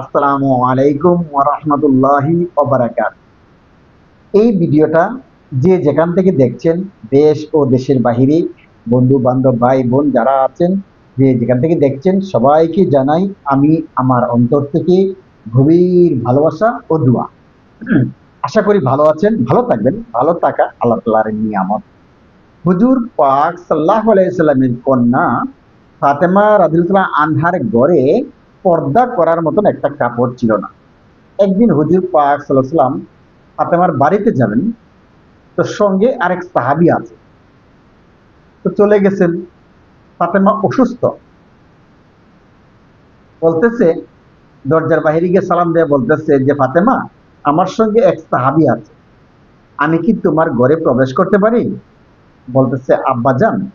আসসালামু আলাইকুম ওরহমতুল্লাহি ওবারাকাত। এই ভিডিওটা যে যেখান থেকে দেখছেন, দেশ ও দেশের বাহিরে বন্ধু বান্ধব ভাই বোন যারা আছেন, যে যেখান থেকে দেখছেন, সবাইকে জানাই আমি আমার অন্তর থেকে গভীর ভালোবাসা ও দোয়া। আশা করি ভালো আছেন, ভালো থাকবেন, ভালো থাকা আল্লাহ তালার নিয়ামত। হুজুর পাক সাল্লাহ আলাইসাল্লামের কন্যা ফাতেমা রাদিউল্লাহ আনহার ঘরে পর্দা করার মতন একটা কাপড় ছিল না। একদিন হুজুর পাক সাল্লাম ফাতেমার বাড়িতে যাবেন, তো সঙ্গে আরেক সাহাবি আছে। তো চলে গেছেন। ফাতেমা অসুস্থ। বলতেছে, দরজার বাহিরে গিয়ে সালাম দিয়ে বলতেছে যে, ফাতেমা, আমার সঙ্গে এক সাহাবি আছে। আমি কি তোমার ঘরে প্রবেশ করতে পারি? বলতেছে, আব্বা আব্বাজান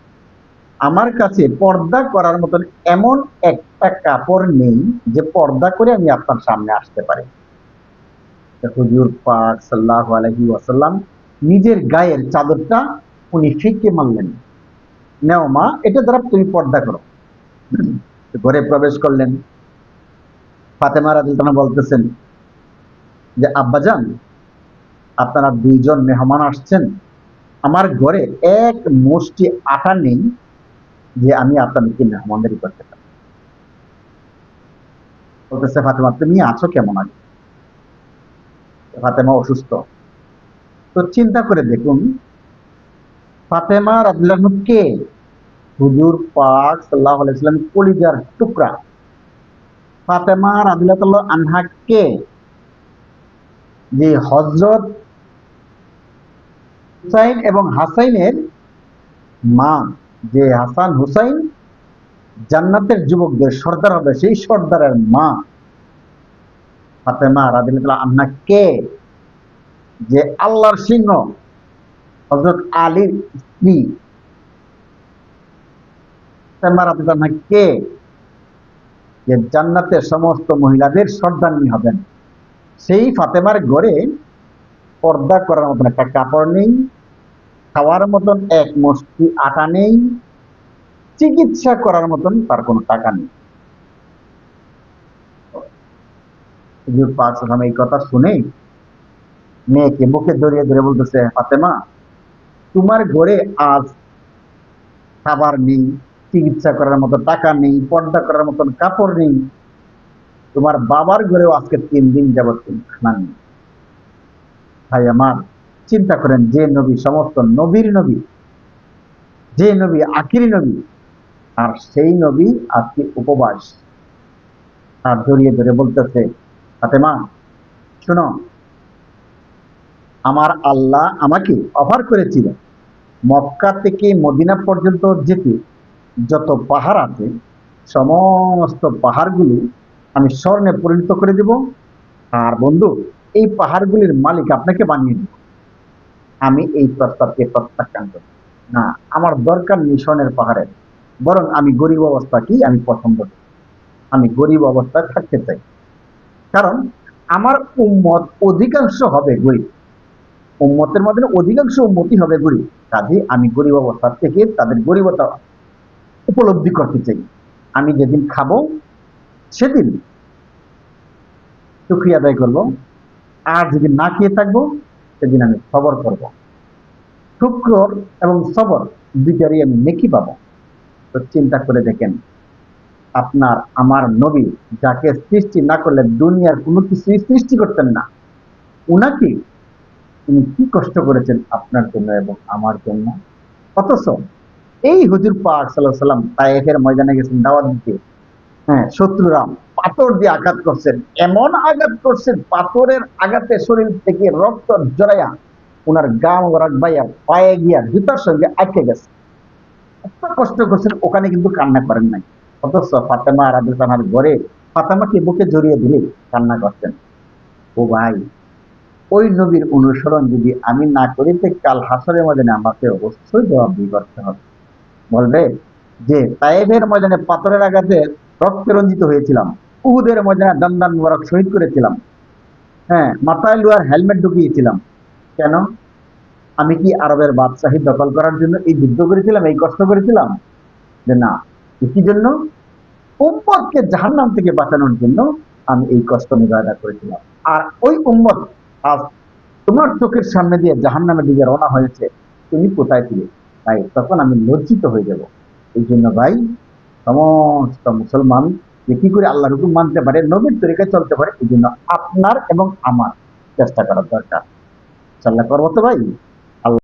আমার কাছে পর্দা করার মতন এমন একটা কাপড় নেই যে পর্দা করে আমি আপনার সামনে আসতে পারি। হুজুর পাক সাল্লাহ আলহি ওয়াসাল্লাম নিজের গায়ের চাদরটা উনি ফিকে মারলেন। নেও মা, এটা দ্বারা তুমি পর্দা করো। ঘরে প্রবেশ করলেন। ফাতেমা রাদিল্লাহ বলতেছেন যে আব্বাজান আপনারা দুইজন মেহমান আসছেন। আমার ঘরে এক মুষ্টি আটা নেই যে আমি আপনাদেরকে মেহমানদারি করতে পারি। বলতেছে ফাতেমা, তুমি আছো কেমন আগে? ফাতেমা অসুস্থ। তো চিন্তা করে দেখুন, ফাতেমা রাদিল্লাহ কে? হুজুর পাক সাল্লাহ আলাইসাল্লাম কলিজার টুকরা। ফাতেমা রাদিল্লাহ আনহা কে? যে হজরত হুসাইন এবং হাসাইনের মা। যে হাসান হুসাইন জান্নাতের যুবকদের সর্দার হবে, সেই সর্দারের মা ফাতেমা রাদিল্লাহ আন্না কে? যে আল্লাহর সিংহ হজরত আলীর স্ত্রী কে? যে জান্নাতের সমস্ত মহিলাদের সর্দারনি হবেন। সেই ফাতেমার ঘরে পর্দা করার মতন একটা কাপড় নেই খাওয়ার মতন এক মুষ্টি আটা নেই, চিকিৎসা করার মতন তার কোনো টাকা নেই। হুজুর এই কথা শুনে মেয়েকে মুখে জড়িয়ে ধরে বলতেছে, ফাতেমা, তোমার ঘরে আজ খাবার নেই, চিকিৎসা করার মতো টাকা নেই, পর্দা করার মতন কাপড় নেই। তোমার বাবার ঘরেও আজকে তিন দিন যাবত খানা নেই। ভাই আমার চিন্তা করেন, যে নবী, সমস্ত নবীর নবী, যে নবী আখিরি নবী, আর সেই নবী আজকে উপবাস। আর জড়িয়ে ধরে বলতেছে, ফাতেমা, শোনো, আমার আল্লাহ আমাকে অফার করেছিল, মক্কা থেকে মদিনা পর্যন্ত যেতে যত পাহাড় আছে, সমস্ত পাহাড়গুলি আমি স্বর্ণে পরিণত করে দেব। আর বন্ধু, এই পাহাড়গুলির মালিক আপনাকে বানিয়ে দেব। আমি এই প্রস্তাবকে প্রত্যাখ্যান করি। না, আমার দরকার স্বর্ণের পাহাড়ের বরং আমি গরিব অবস্থাকেই আমি পছন্দ করি। আমি গরিব অবস্থায় থাকতে চাই। কারণ আমার উম্মত অধিকাংশ হবে গরিব। উম্মতের মধ্যে অধিকাংশ উন্মতি হবে গরিব। কাজে আমি গরিব অবস্থা থেকে তাদের গরিবতা উপলব্ধি করতে চাই। আমি যেদিন খাব, সেদিন সুক্রিয়া আদায় করব। আর যেদিন না খেয়ে থাকব সেদিন আমি সবর করব। শুক্র এবং সবর দুইটারই আমি নেকি পাবো। তো চিন্তা করে দেখেন, আপনার, আমার নবী যাকে সৃষ্টি না করলে দুনিয়ার কোনো কিছুই সৃষ্টি করতেন না, উনাকে তিনি কি কষ্ট করেছেন আপনার জন্য এবং আমার জন্য? অথচ এই হুজুর পাক সাল্লাহ সাল্লাম তাইফের ময়দানে গেছেন দাওয়াত দিতে। হ্যাঁ শত্রুরা পাথর দিয়ে আঘাত করছেন। এমন আঘাত করছেন, পাথরের আঘাতে শরীর থেকে রক্ত জড়াইয়া ওনার গা মোবারক বাইয়া পায়ে গিয়া জুতার সঙ্গে আটকে গেছে। এত কষ্ট করছেন, ওখানে কিন্তু কান্না করেন নাই। অথচ ফাতেমা রাজুতানার ঘরে ফাতেমাকে বুকে জড়িয়ে দিলে কান্না করছেন ও ভাই, ওই নবীর অনুসরণ যদি আমি না করি, তো কাল হাসরের ময়দানে আমাকে অবশ্যই জবাব জবাবদি করতে হবে। বলবে যে তাইফের ময়দানে পাথরের আঘাতে রক্তে রঞ্জিত হয়েছিলাম। উহুদের ময়দানে দান্দান মুবারক শহীদ করেছিলাম। হ্যাঁ মাথায় লোয়ার হেলমেট ঢুকিয়েছিলাম। কেন? আমি কি আরবের বাদশাহী দখল করার জন্য এই যুদ্ধ করেছিলাম, এই কষ্ট করেছিলাম? যে না কি জন্য? উম্মতকে জাহান্নাম থেকে বাঁচানোর জন্য আমি এই কষ্ট নিবারণা করেছিলাম। আর ওই উম্মত আজ তোমার চোখের সামনে দিয়ে জাহান নামের দিকে রওনা হয়েছে, তুমি কোথায় ছিলে? তাই তখন আমি লজ্জিত হয়ে যাব। এই জন্য ভাই, সমস্ত মুসলমান যে কি করে আল্লাহর হুকুম মানতে পারে, নবীর তরিকায় চলতে পারে এই জন্য আপনার এবং আমার চেষ্টা করার দরকার। চাল্লা করব তো ভাই?